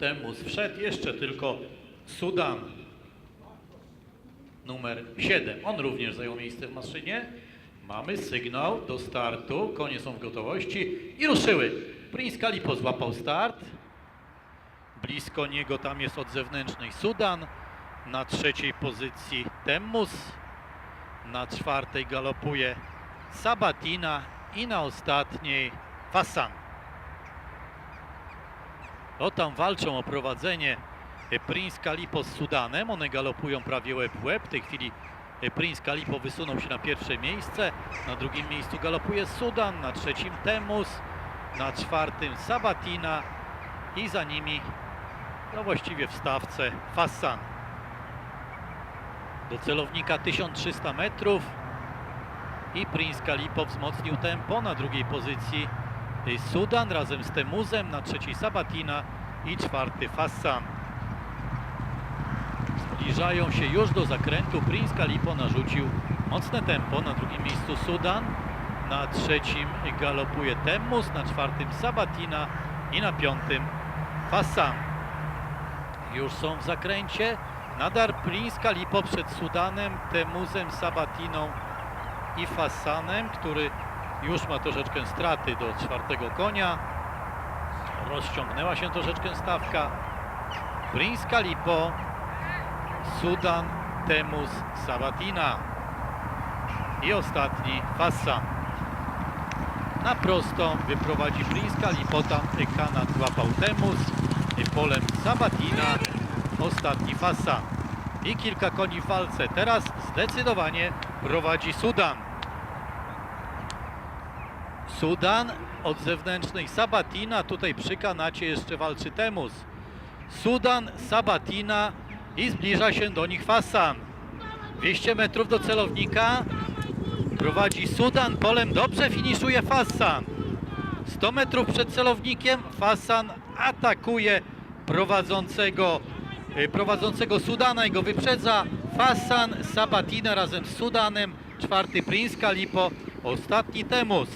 Temus wszedł, jeszcze tylko Sudan. Numer 7. On również zajął miejsce w maszynie. Mamy sygnał do startu. Konie są w gotowości i ruszyły. Prince Kalipo złapał start. Blisko niego tam jest od zewnętrznej Sudan. Na trzeciej pozycji Temmus. Na czwartej galopuje Sabatina i na ostatniej Fasan. O tam walczą o prowadzenie e, Prince Kalipo z Sudanem. One galopują prawie łeb w łeb. W tej chwili e, Prince Kalipo wysunął się na pierwsze miejsce. Na drugim miejscu galopuje Sudan, na trzecim Temus, na czwartym Sabatina i za nimi no właściwie w stawce Fassan. Do celownika 1300 metrów i Prince Kalipo wzmocnił tempo na drugiej pozycji Sudan razem z Temuzem, na trzeciej Sabatina i czwarty Fassan. Zbliżają się już do zakrętu. Prince Kalipo narzucił mocne tempo. Na drugim miejscu Sudan, na trzecim galopuje Temmus, na czwartym Sabatina i na piątym Fassan. Już są w zakręcie. Nadal Prince Kalipo przed Sudanem, Temuzem, Sabatiną i Fassanem, który już ma troszeczkę straty do czwartego konia. Rozciągnęła się troszeczkę stawka. Prince Kalipo, Sudan, Temuz, Sabatina i ostatni Fassan. Na prostą wyprowadzi Prince Kalipo, tam Kanat złapał Temuz, polem Sabatina, ostatni Fassan. I kilka koni w walce. Teraz zdecydowanie prowadzi Sudan. Sudan od zewnętrznej Sabatina, tutaj przy kanacie jeszcze walczy Temus. Sudan, Sabatina i zbliża się do nich Fassan. 200 metrów do celownika. Prowadzi Sudan, polem dobrze finiszuje Fassan. 100 metrów przed celownikiem Fassan atakuje prowadzącego, y, prowadzącego Sudana i go wyprzedza. Fassan, Sabatina razem z Sudanem, czwarty Prince Kalipo, ostatni Temus.